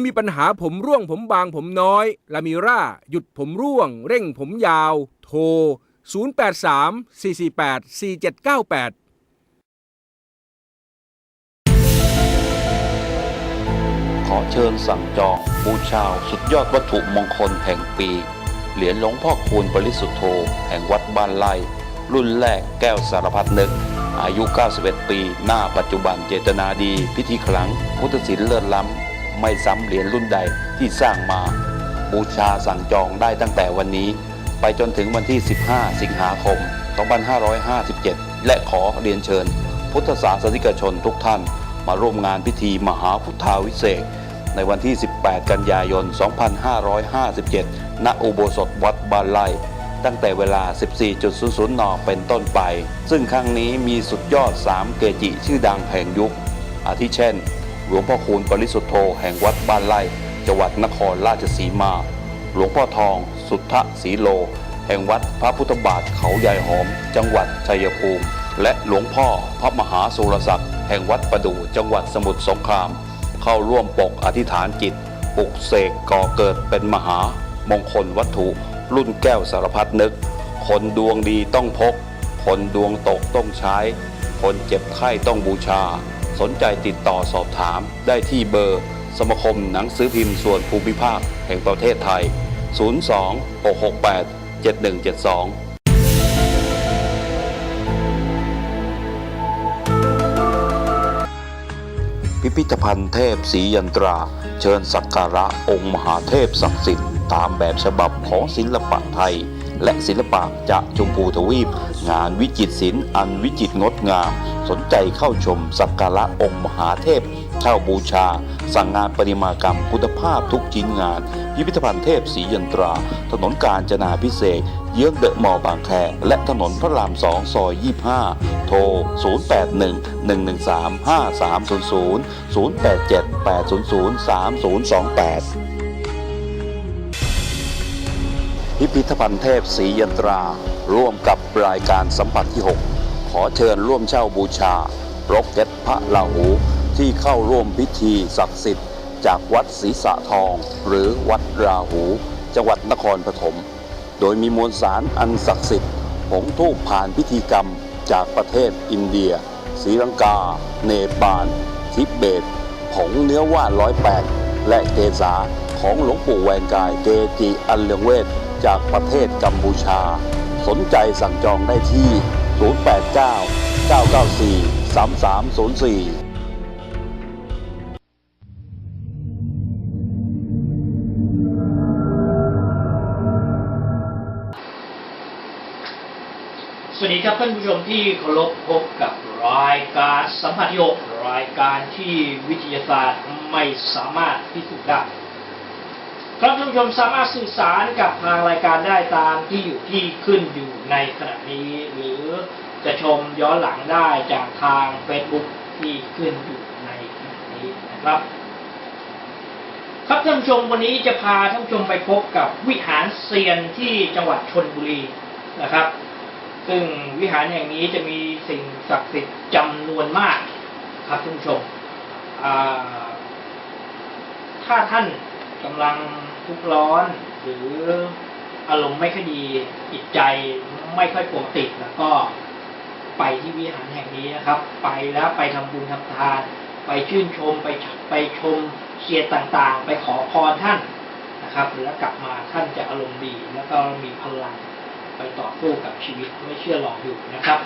ที่มีปัญหาผมร่วงผมบางผมน้อยลามิร่าหยุดผมร่วง เร่งผมยาว โทร 083 448 4798ขอเชิญสั่งจองบูชาสุดยอดวัตถุมงคลแห่งปี เหรียญหลวงพ่อคูณปริสุทธโธ แห่งวัดบ้านไร่รุ่นแรกแก้วสารพัดนึก อายุ 91 ปี หน้าปัจจุบันเจตนาดี พิธีขลังพุทธศิลป์เลิศล้ำ ไม่ซ้ำเหรียญรุ่นใดที่สร้างมา บูชาสั่งจองได้ตั้งแต่วันนี้ ไปจนถึงวันที่ 15 สิงหาคม 2557 และขอเรียนเชิญ พุทธศาสนิกชนทุกท่านมาร่วมงานพิธีมหาพุทธาวิเศษในวันที่ 18 กันยายน 2557 ณ อุโบสถวัดบ้านไร่ตั้งแต่เวลา 14.00 น เป็นต้นไป ซึ่งครั้งนี้มีสุดยอด 3 เกจิชื่อดังแห่งยุค อาทิเช่น หลวงพ่อคูณปริสุทธโธแห่งวัดบ้านไร่จังหวัดนครราชสีมา หลวงพ่อทอง สุทธสีโล แห่งวัดพระพุทธบาทเขาใหญ่หอม จังหวัดชัยภูมิ และหลวงพ่อพระมหาสุรศักดิ์แห่งวัดประดู่จังหวัดสมุทรสงคราม เข้าร่วมปกอธิษฐานจิตปลุกเสกก่อเกิดเป็นมหามงคลวัตถุ รุ่นแก้วสารพัดนึก คนดวงดีต้องพก คนดวงตกต้องใช้ คนเจ็บไข้ต้องบูชา สนใจติดต่อสอบถามได้ที่เบอร์ สมาคมหนังสือพิมพ์ส่วนภูมิภาคแห่งประเทศไทย 02 668 7172พิพิธภัณฑ์เทพศรียันตรา เชิญสักการะองค์มหาเทพศักดิ์สิทธิ์ตามแบบฉบับของศิลปะไทย และศิลปะจากชมพูทวีป งานวิจิตรศิลป์อันวิจิตรงดงาม สนใจเข้าชมสักการะองค์มหาเทพเช่าบูชา สั่งงานปริมากรรมคุณภาพทุกชิ้นงาน พิพิธภัณฑ์เทพศรียันตรา ถนนกาญจนาพิเศษ เยื้องเดอะมอลล์บางแค และถนนพระราม2ซอย 25 โทร 081 113 5300 087 800 3028 พิพิธภัณฑ์เทพศรียันตรา ร่วมกับรายการสัมผัสที่ 6 ขอเชิญร่วมเช่าบูชาร็อกเก็ตพระราหูที่เข้าร่วมพิธีศักดิ์สิทธิ์ จากวัดศรีสะทอง หรือวัดราหู จังหวัดนครปฐม โดยมีมวลสารอันศักดิ์สิทธิ์ผงทูปผ่านพิธีกรรมจากประเทศอินเดียศรีลังกา เนปาลทิเบต ผงเนื้อว่านร้อยแปดและเกษาของหลวงปู่แหวนกายเกจิอันเลืองเวท จากประเทศกัมพูชา สนใจสั่งจองได้ที่ 089 994 3304สวัสดีครับท่านผู้ชมที่เคารพพบกับรายการสัมผัสโยกรายการที่วิทยาศาสตร์ไม่สามารถพิสูจน์ได้ ครับท่านผู้ชมสามารถสื่อสารกับทางรายการได้ตามที่อยู่ที่ขึ้นอยู่ในขณะนี้ หรือจะชมย้อนหลังได้จากทาง Facebook ที่ขึ้นอยู่ในขณะนี้นะครับ ครับท่านผู้ชมวันนี้จะพาท่านผู้ชมไปพบกับวิหารเซียนที่จังหวัดชนบุรีนะครับ ซึ่งวิหารแห่งนี้จะมีสิ่งศักดิ์สิทธิ์จำนวนมากครับท่านผู้ชมถ้าท่านกำลัง ทุกข์ร้อน หรืออารมณ์ไม่ค่อยดีจิตใจไม่ค่อยปกติแล้วก็ไปที่วิหารแห่งนี้นะครับ ไปแล้วไปทำบุญทำทาน ไปชื่นชม ไปไปชมเสียรต่างๆ ไปขอพรท่านนะครับแล้วกลับมาท่านจะอารมณ์ดี แล้วก็มีพลังไปต่อสู้กับชีวิตไม่เชื่อลองดูนะครับ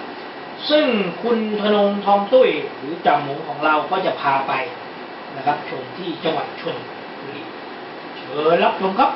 ซึ่งคุณธนงทองตุ้ยหรือจำหมูของเราก็จะพาไปนะครับชมที่จังหวัดชนบุรี เชิญรั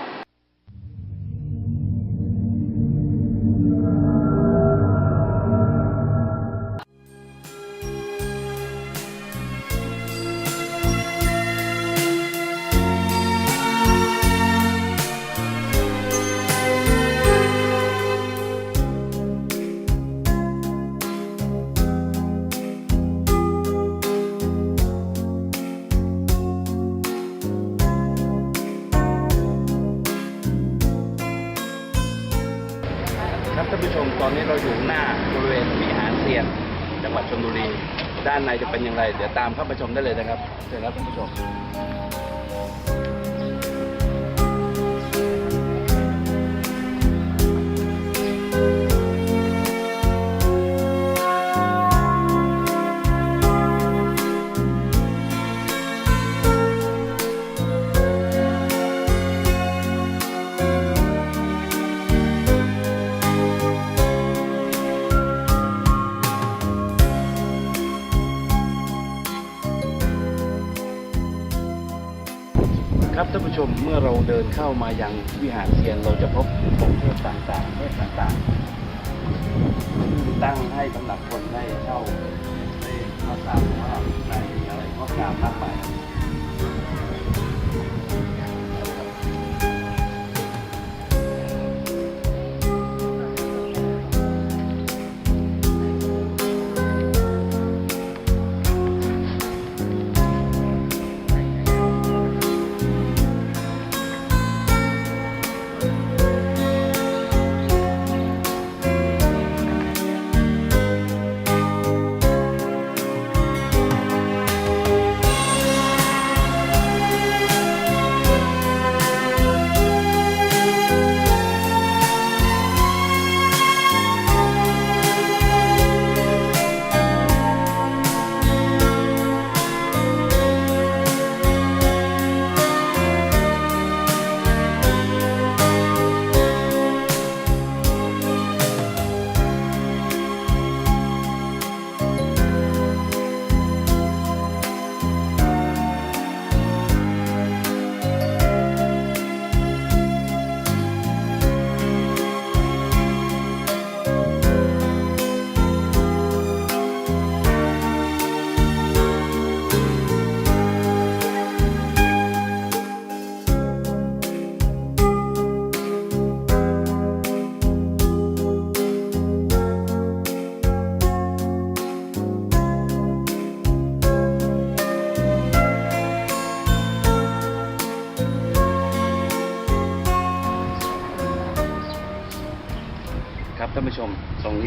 ตามเข้ามาชมได้เลยนะครับเชิญครับท่านผู้ชม มเมื่อเราเดินเข้ามายังวิหารเซียนเราจะพบของเทพต่างๆเทพต่างๆ ตั้งให้สำหรับคนได้เข้าได้มาสามว่าในอะไรก็งามมากมาย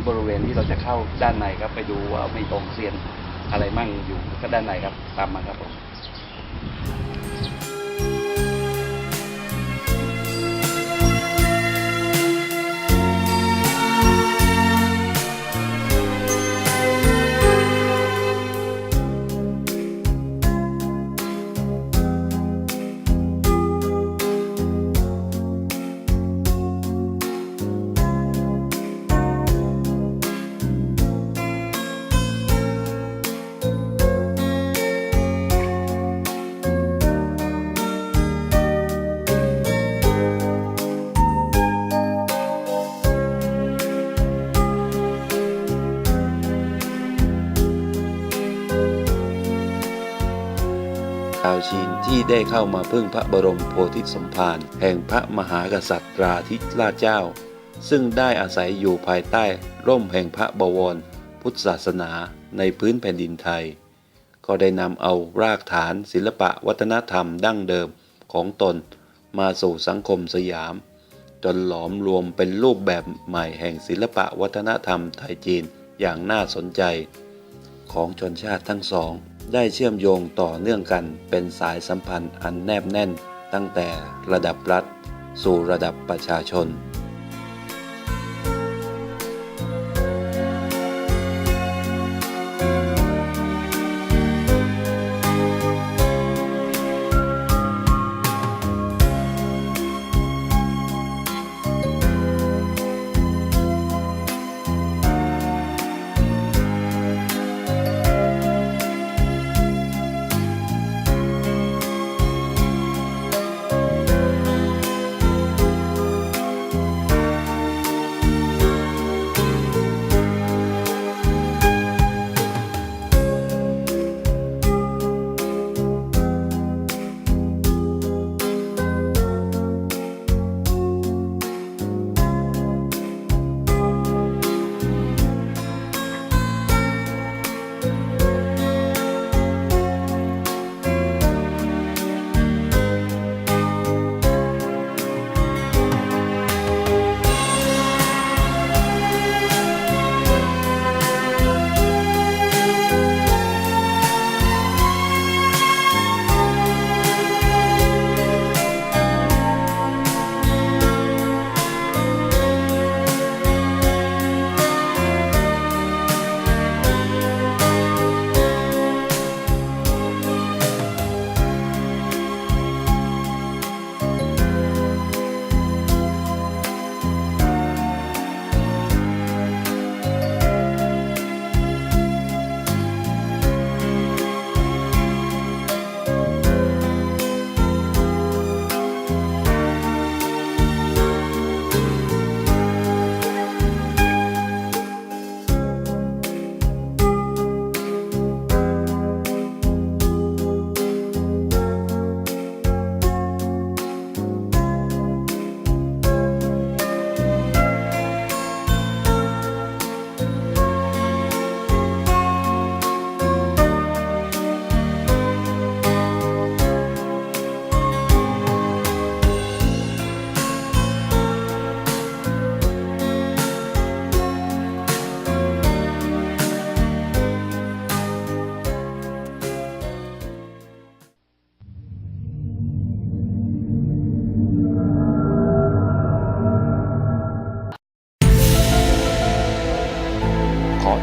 ที่บริเวณที่เราจะเข้าด้านในครับ ไปดูว่ามีองเซียนอะไรมั่งอยู่ก็ด้านในครับ ตามมาครับผม ชาวจีนที่ได้เข้ามาพึ่งพระบรมโพธิสมภารแห่งพระมหากษัตริย์ราธิราชเจ้า ซึ่งได้อาศัยอยู่ภายใต้ร่มแห่งพระบวร พุทธศาสนาในพื้นแผ่นดินไทย ก็ได้นำเอารากฐานศิลปะวัฒนธรรมดั้งเดิมของตนมาสู่สังคมสยาม จนหลอมรวมเป็นรูปแบบใหม่แห่งศิลปะวัฒนธรรมไทยจีนอย่างน่าสนใจ ของชนชาติทั้งสอง ได้เชื่อมโยงต่อเนื่องกันเป็นสายสัมพันธ์อันแนบแน่นตั้งแต่ระดับรัฐ สู่ระดับประชาชน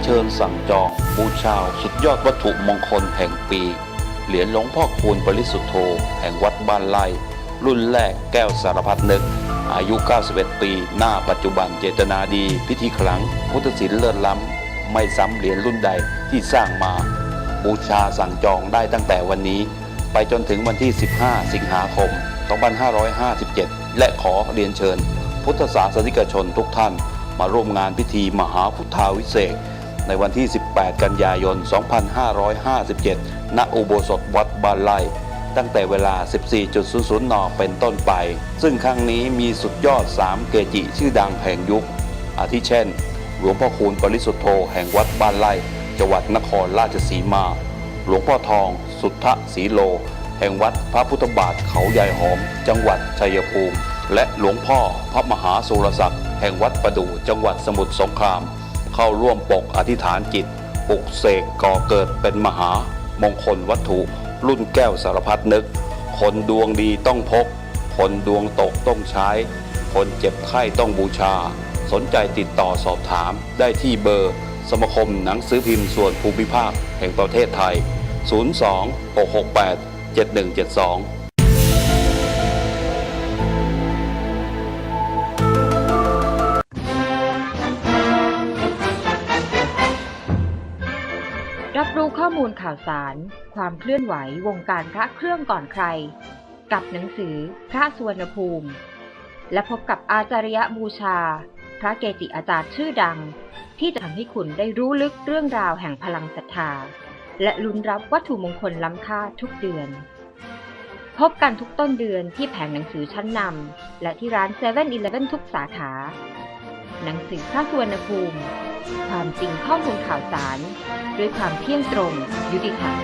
ชิญสั่งจอง บูชาสุดยอดวัตถุมงคลแห่งปี เหรียญหลวงพ่อคูณปริสุทธโธ แห่งวัดบ้านไร่รุ่นแรกแก้วสารพัดนึก อายุ 91 ปี หน้าปัจจุบันเจตนาดี พิธีขลังพุทธศิลป์เลิศล้ำ ไม่ซ้ำเหรียญรุ่นใดที่สร้างมา บูชาสั่งจองได้ตั้งแต่วันนี้ ไปจนถึงวันที่ 15 สิงหาคม 2557 และขอเรียนเชิญ พุทธศาสนิกชนทุกท่านมาร่วมงานพิธีมหาพุทธาวิเศษ ในวันที่ 18 กันยายน 2557 ณ อุโบสถวัดบ้านไร่ตั้งแต่เวลา 14.00 น เป็นต้นไป ซึ่งครั้งนี้มีสุดยอด 3 เกจิชื่อดังแห่งยุค อาทิเช่น หลวงพ่อคูณปริสุทธโธแห่งวัดบ้านไร่จังหวัดนครราชสีมา หลวงพ่อทอง สุทธสีโล แห่งวัดพระพุทธบาทเขาใหญ่หอม จังหวัดชัยภูมิ และหลวงพ่อพระมหาสุรศักดิ์แห่งวัดประดู่จังหวัดสมุทรสงคราม เข้าร่วมปกอธิษฐานจิตปลุกเสกก่อเกิดเป็นมหามงคลวัตถุ รุ่นแก้วสารพัดนึก คนดวงดีต้องพก คนดวงตกต้องใช้ คนเจ็บไข้ต้องบูชา สนใจติดต่อสอบถามได้ที่เบอร์ สมาคมหนังสือพิมพ์ส่วนภูมิภาคแห่งประเทศไทย 02 668 7172 รับรู้ข้อมูลข่าวสาร ความเคลื่อนไหววงการพระเครื่องก่อนใคร กับหนังสือพระสุวรรณภูมิ และพบกับอาจารยบูชา พระเกจิอาจารย์ชื่อดัง ที่จะทำให้คุณได้รู้ลึกเรื่องราวแห่งพลังศรัทธา และลุ้นรับวัตถุมงคลล้ำค่าทุกเดือน พบกันทุกต้นเดือนที่แผงหนังสือชั้นนำและที่ร้าน7 e เ e ่ e อทุกสาขา หนังสือพระสุวรรณภูมิ ความจริงข้อมูลข่าวสาร ด้วยความเที่ยงตรง ยุติธรรม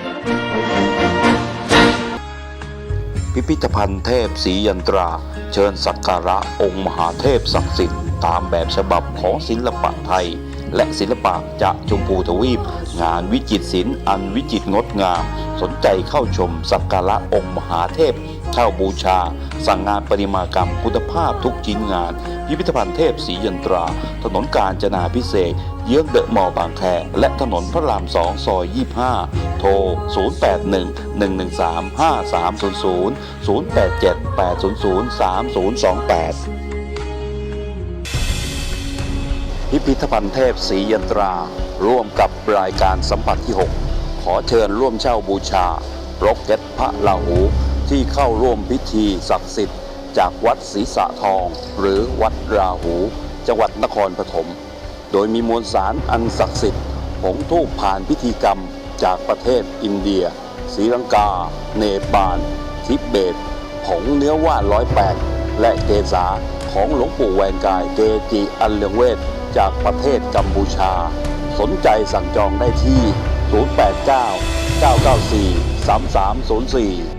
พิพิธภัณฑ์เทพศรียันตรา เชิญสักการะองค์มหาเทพศักดิ์สิทธิ์ตามแบบฉบับของศิลปะไทย และศิลปะจากชมพูทวีป งานวิจิตรศิลป์อันวิจิตรงดงาม สนใจเข้าชมสักการะองค์มหาเทพ เช่าบูชา สั่งงานปริมากรรมคุณภาพทุกชิ้นงาน พิพิธภัณฑ์เทพศรียันตรา ถนนกาญจนาพิเศษ เยื้องเดอะมอบางแค และถนนพระราม2ซอย 25 โทร 081 113 5300 087 800 3028พิพิธภัณฑ์เทพศรียันตรา ร่วมกับรายการสัมผัสที่ 6 ขอเชิญร่วมเช่าบูชา ร็อกเก็ตพระลาหู ที่เข้าร่วมพิธีศักดิ์สิทธิ์จากวัดศรีสะทอง หรือวัดราหู จังหวัดนครปฐม โดยมีมวลสารอันศักดิ์สิทธิ์ผงทูปผ่านพิธีกรรมจากประเทศอินเดียศรีลังกา เนปาลทิเบต ผงเนื้อว่านร้อยแปดและเกษาของหลวงปู่แวนกายเกจิอันเลืองเวทจากประเทศกัมพูชา สนใจสั่งจองได้ที่ 089 994 3304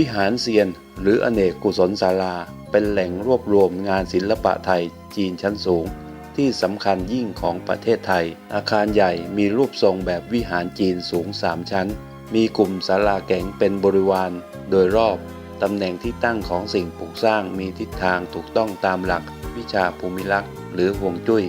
วิหารเซียน หรืออเนกกุศลศาลา เป็นแหล่งรวบรวมงานศิลปะไทยจีนชั้นสูง ที่สำคัญยิ่งของประเทศไทย อาคารใหญ่มีรูปทรงแบบวิหารจีนสูง 3 ชั้น มีกลุ่มศาลาแก๋งเป็นบริวาร โดยรอบตำแหน่งที่ตั้งของสิ่งปลูกสร้างมีทิศทางถูกต้องตามหลัก วิชาภูมิลักษณ์หรือห่วงจุ้ย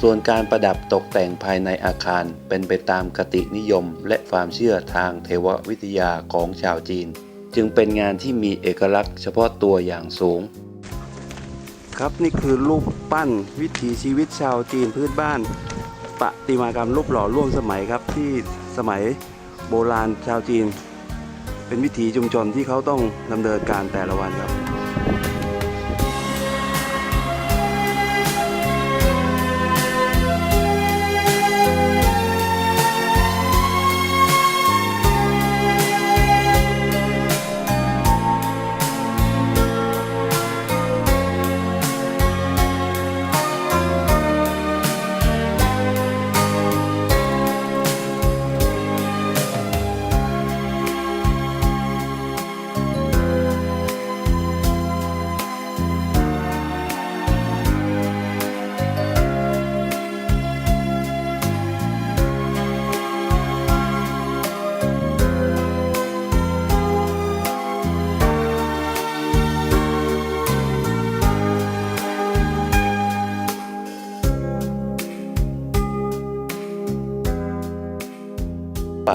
ส่วนการประดับตกแต่งภายในอาคารเป็นไปตามคตินิยม และความเชื่อทางเทววิทยาของชาวจีน จึงเป็นงานที่มีเอกลักษณ์เฉพาะตัวอย่างสูง ครับนี่คือรูปปั้นวิถีชีวิตชาวจีนพื้นบ้านประติมากรรมรูปหล่อร่วมสมัยครับที่สมัยโบราณชาวจีน เป็นวิถีชุมชนที่เขาต้องดำเนินการแต่ละวันครับ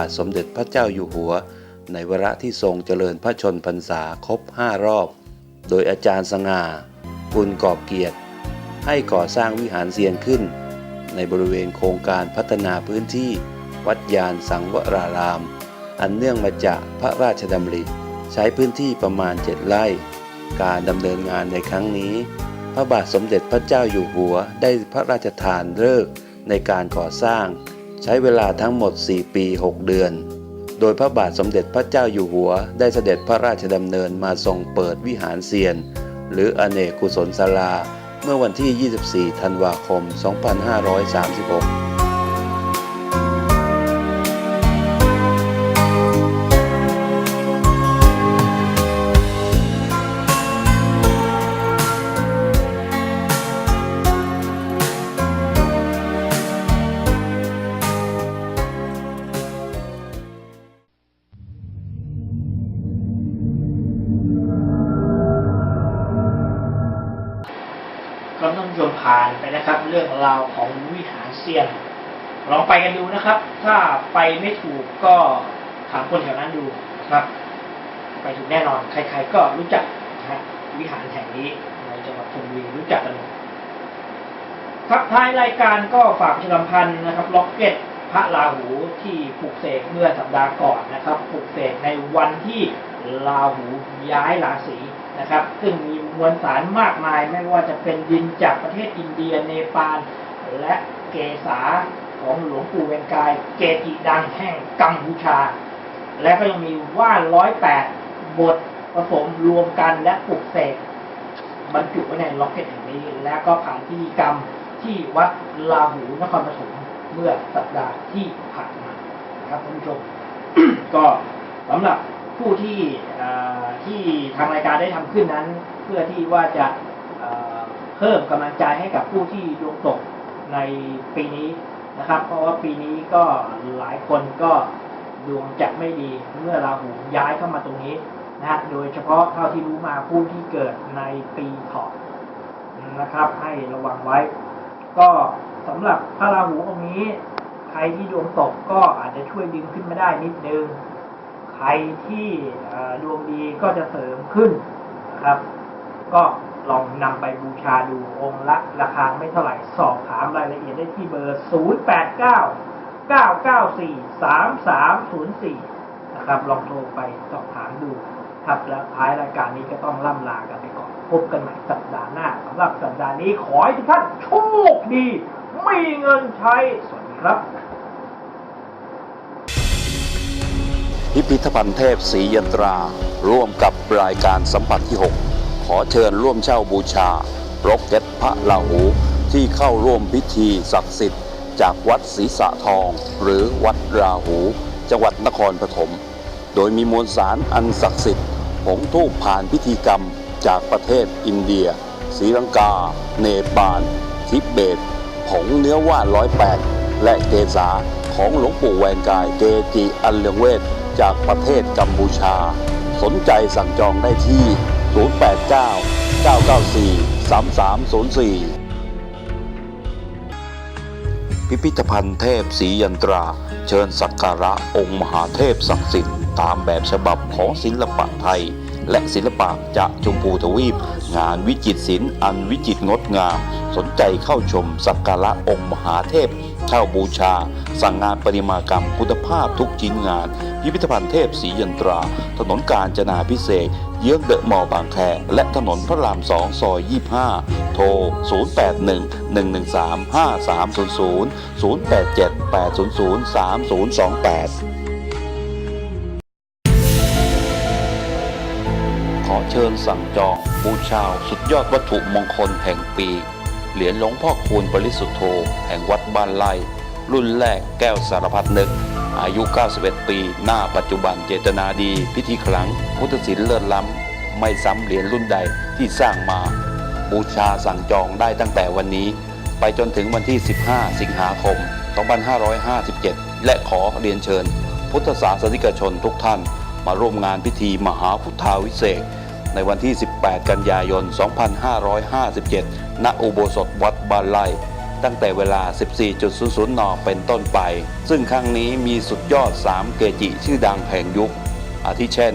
ทสมเด็จพระเจ้าอยู่หัว ในวาระที่ทรงเจริญพระชนพรรษาครบ5รอบ โดยอาจารย์สง่าบุญกอบเกียรติ ให้ก่อสร้างวิหารเซียนขึ้น ในบริเวณโครงการพัฒนาพื้นที่วัดยานสังวราราม อันเนื่องมาจากพระราชดำริ ใช้พื้นที่ประมาณ7ไร่ การดำเนินงานในครั้งนี้ พระบาทสมเด็จพระเจ้าอยู่หัวได้พระราชทานฤกษ์ในการก่อสร้าง ใช้เวลาทั้งหมด 4 ปี 6 เดือน โดยพระบาทสมเด็จพระเจ้าอยู่หัว ได้เสด็จพระราชดำเนินมาทรงเปิดวิหารเซียน หรืออเนกกุศลศาลา เมื่อวันที่ 24 ธันวาคม 2536 ซียน ลองไปกันดูนะครับ ถ้าไปไม่ถูกก็ถามคนแถวนั้นดูครับ ไปถูกแน่นอน ใคร ๆ ก็รู้จักนะฮะวิหารแห่งนี้ในจังหวัดชลบุรีรู้จักกันหมดครับท้ายรายการก็ฝากประชาสัมพันธ์นะครับล็อกเก็ตพระราหูที่ปลุกเสกเมื่อสัปดาห์ก่อนนะครับปลุกเสกในวันที่ราหูย้ายราศีนะครับ ซึ่งมีมวลสารมากมายไม่ว่าจะเป็นดินจากประเทศอินเดียเนปาลและ เกษาของหลวงปู่เวนกาย เกจิดังแห่งกัมพูชา และก็ยังมีว่านร้อยแปดบทผสมรวมกันและปลุกเสกบรรจุไว้ในล็อกเก็ตแห่งนี้ และก็ผ่านพิธีกรรมที่วัดลาหูนครปฐมเมื่อสัปดาห์ที่ผ่านมานะครับท่านผู้ชม ก็สำหรับผู้ที่ที่ทางรายการได้ทำขึ้นนั้น เพื่อที่ว่าจะเพิ่มกำลังใจให้กับผู้ที่ดวงตก ในปีนี้นะครับ เพราะว่าปีนี้ก็หลายคนก็ดวงจะไม่ดีเมื่อราหูย้ายเข้ามาตรงนี้นะโดยเฉพาะเท่าที่รู้มาผู้ที่เกิดในปีเถาะนะครับ ให้ระวังไว้ ก็สำหรับพระราหูองนี้ ใครที่ดวงตกก็อาจจะช่วยดึงขึ้นมาได้นิดนึงใครที่ดวงดีก็จะเสริมขึ้นนะครับ ก็ ลองนำไปบูชาดูองค์ละราคาไม่เท่าไหร่ สอบถามรายละเอียดได้ที่เบอร์ 0 8 9 9 9 4 3 3 0 4 นะครับลองโทรไปสอบถามดูครับแล้วท้ายรายการนี้ก็ต้องล่ำลากันไปก่อน พบกันใหม่สัปดาห์หน้าสำหรับสัปดาห์นี้ขอให้ทุกท่านโชคดี มีเงินใช้ สวัสดีครับพิพิธภัณฑ์เทพศรียันตรา ร่วมกับรายการสัมผัสที่ 6 ขอเชิญร่วมเช่าบูชาร็อกเก็ตพระราหูที่เข้าร่วมพิธีศักดิ์สิทธิ์ จากวัดศรีสะทอง หรือวัดราหู จังหวัดนครปฐมโดยมีมวลสารอันศักดิ์สิทธิ์ผงทูปผ่านพิธีกรรมจากประเทศอินเดียศรีลังกา เนปาลทิเบต ผงเนื้อว่านร้อยแปดและเกษาของหลวงปู่แหวนกายเกจิอันเลืองเวทจากประเทศกัมพูชา สนใจสั่งจองได้ที่ 089 994 3304 พิพิธภัณฑ์เทพศรียันตรา เชิญสักการะองค์มหาเทพศักดิ์สิทธิ์ ตามแบบฉบับของศิลปะไทย และศิลปะจากชมพูทวีป งานวิจิตรศิลป์อันวิจิตรงดงาม สนใจเข้าชมสักการะองค์มหาเทพเช่าบูชา สั่งงานประติมากรรมคุณภาพทุกชิ้นงาน พิพิธภัณฑ์เทพศรียันตรา ถนนกาญจนาพิเศษ เยื้องเดอะมอลล์บางแค และถนนพระราม2ซอย 25 โทร 081 113 5300 087 800 3028ขอเชิญสั่งจอง บูชาสุดยอดวัตถุมงคลแห่งปี เหรียญหลวงพ่อคูณปริสุทธโธแห่งวัดบ้านไร่ รุ่นแรกแก้วสารพัดนึก อายุ 91 ปี หน้าปัจจุบันเจตนาดี พิธีขลังพุทธศิลป์เลิศล้ำ ไม่ซ้ำเหรียญรุ่นใดที่สร้างมา บูชาสั่งจองได้ตั้งแต่วันนี้ ไปจนถึงวันที่ 15 สิงหาคม 2557 และขอเรียนเชิญ พุทธศาสนิกชนทุกท่าน มาร่วมงานพิธีมหาพุทธาวิเศษในวันที่ 18 กันยายน 2557 ณ อุโบสถวัดบ้านไร่ ตั้งแต่เวลา 14.00 น เป็นต้นไป ซึ่งครั้งนี้มีสุดยอด 3 เกจิชื่อดังแห่งยุค อาทิเช่น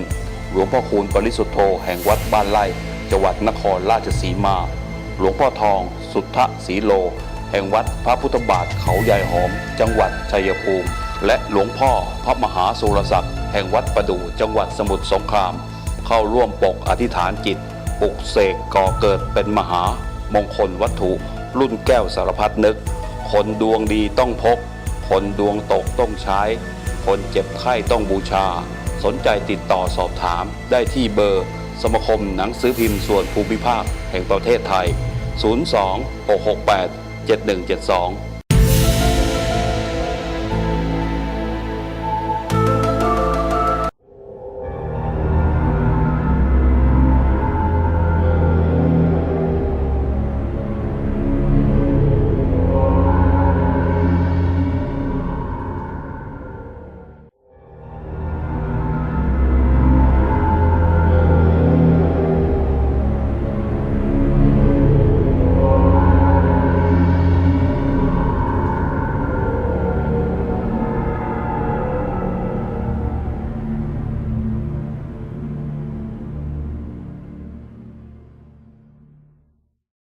หลวงพ่อคูณปริสุทธโธแห่งวัดบ้านไร่ จังหวัดนครราชสีมา หลวงพ่อทอง สุทธสีโล แห่งวัดพระพุทธบาทเขาใหญ่หอม จังหวัดชัยภูมิ และหลวงพ่อพระมหาสุรศักดิ์แห่งวัดประดู่จังหวัดสมุทรสงคราม เข้าร่วมปกอธิษฐานจิตปลุกเสกก่อเกิดเป็นมหามงคลวัตถุ รุ่นแก้วสารพัดนึก คนดวงดีต้องพก คนดวงตกต้องใช้ คนเจ็บไข้ต้องบูชา สนใจติดต่อสอบถามได้ที่เบอร์ สมาคมหนังสือพิมพ์ส่วนภูมิภาคแห่งประเทศไทย 02 668 7172